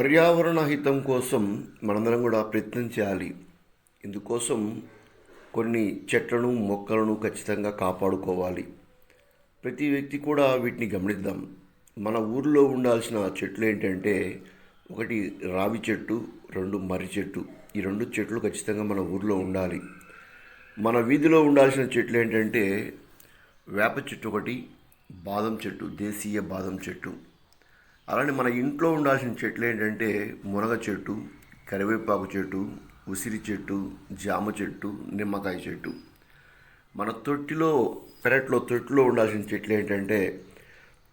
పర్యావరణ హితం కోసం మనందరం కూడా ప్రయత్నం చేయాలి. ఇందుకోసం కొన్ని చెట్లను మొక్కలను ఖచ్చితంగా కాపాడుకోవాలి. ప్రతి వ్యక్తి కూడా వీటిని గమనిద్దాం. మన ఊర్లో ఉండాల్సిన చెట్లు ఏంటంటే ఒకటి రావి చెట్టు రెండు మర్రి చెట్టు. ఈ రెండు చెట్లు ఖచ్చితంగా మన ఊర్లో ఉండాలి. మన వీధిలో ఉండాల్సిన చెట్లు ఏంటంటే వేప చెట్టు ఒకటి బాదం చెట్టు దేశీయ బాదం చెట్టు. అలానే మన ఇంట్లో ఉండాల్సిన చెట్లు ఏంటంటే మునగ చెట్టు కరివేపాకు చెట్టు ఉసిరి చెట్టు జామ చెట్టు నిమ్మకాయ చెట్టు. మన తొట్టిలో పెరట్లో తొట్టిలో ఉండాల్సిన చెట్లు ఏంటంటే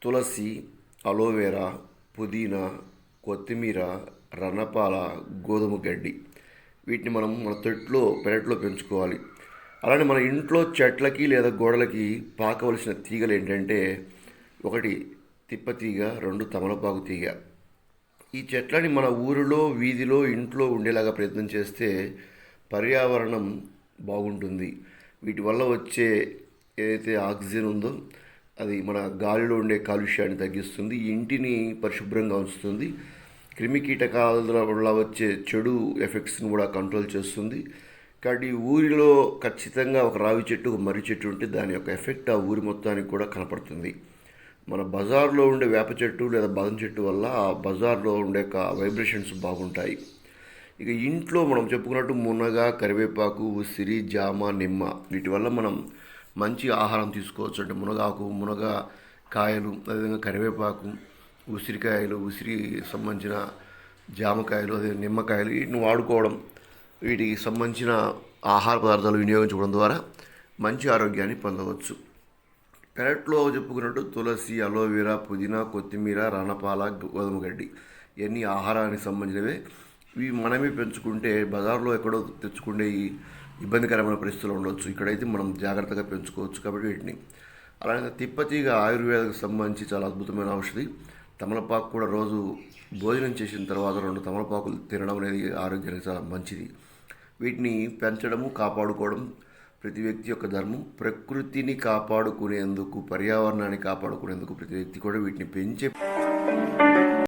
తులసి అలోవెరా పుదీనా కొత్తిమీర రణపాల గోధుమ గడ్డి. వీటిని మనం మన తొట్టిలో పెరట్లో పెంచుకోవాలి. అలానే మన ఇంట్లో చెట్లకి లేదా గోడలకి పాకవలసిన తీగలు ఏంటంటే ఒకటి తిప్పతీగ రెండు తమలపాకు తీగ. ఈ చెట్లని మన ఊరిలో వీధిలో ఇంట్లో ఉండేలాగా ప్రయత్నం చేస్తే పర్యావరణం బాగుంటుంది. వీటి వల్ల వచ్చే ఏదైతే ఆక్సిజన్ ఉందో అది మన గాలిలో ఉండే కాలుష్యాన్ని తగ్గిస్తుంది ఇంటిని పరిశుభ్రంగా ఉంచుతుంది క్రిమికీటకాల వల్ల వచ్చే చెడు ఎఫెక్ట్స్ని కూడా కంట్రోల్ చేస్తుంది. కాబట్టి ఊరిలో ఖచ్చితంగా ఒక రావి చెట్టు ఒక మర్రి చెట్టు ఉంటే దాని యొక్క ఎఫెక్ట్ ఆ ఊరి మొత్తానికి కూడా కనపడుతుంది. మన బజార్లో ఉండే వేప చెట్టు లేదా బాదం చెట్టు వల్ల ఆ బజార్లో ఉండే వైబ్రేషన్స్ బాగుంటాయి. ఇక ఇంట్లో మనం చెప్పుకున్నట్టు మునగ కరివేపాకు ఉసిరి జామ నిమ్మ వీటి వల్ల మనం మంచి ఆహారం తీసుకోవచ్చు. అంటే మునగాకు మునగ కాయలు అదేవిధంగా కరివేపాకు ఉసిరికాయలు ఉసిరి సంబంధించిన జామకాయలు అదే నిమ్మకాయలు వీటిని వాడుకోవడం వీటికి సంబంధించిన ఆహార పదార్థాలు వినియోగించుకోవడం ద్వారా మంచి ఆరోగ్యాన్ని పొందవచ్చు. పెరట్లో చెప్పుకున్నట్టు తులసి అలోవెరా పుదీనా కొత్తిమీర రణపాల గోధుమ గడ్డి ఇవన్నీ ఆహారానికి సంబంధించినవే. ఇవి మనమే పెంచుకుంటే బజార్లో ఎక్కడో తెచ్చుకునే ఈ ఇబ్బందికరమైన పరిస్థితులు ఉండవచ్చు ఇక్కడైతే మనం జాగ్రత్తగా పెంచుకోవచ్చు కాబట్టి వీటిని. అలాగే తిప్పతీగ ఆయుర్వేదకు సంబంధించి చాలా అద్భుతమైన ఔషధి. తమలపాకు కూడా రోజు భోజనం చేసిన తర్వాత రెండు తమలపాకులు తినడం అనేది ఆరోగ్యానికి చాలా మంచిది. వీటిని పెంచడము కాపాడుకోవడం ప్రతి వ్యక్తి యొక్క ధర్మం ప్రకృతిని కాపాడుకునేందుకు పర్యావరణాన్ని కాపాడుకునేందుకు ప్రతి వ్యక్తి కూడా వీటిని పెంచే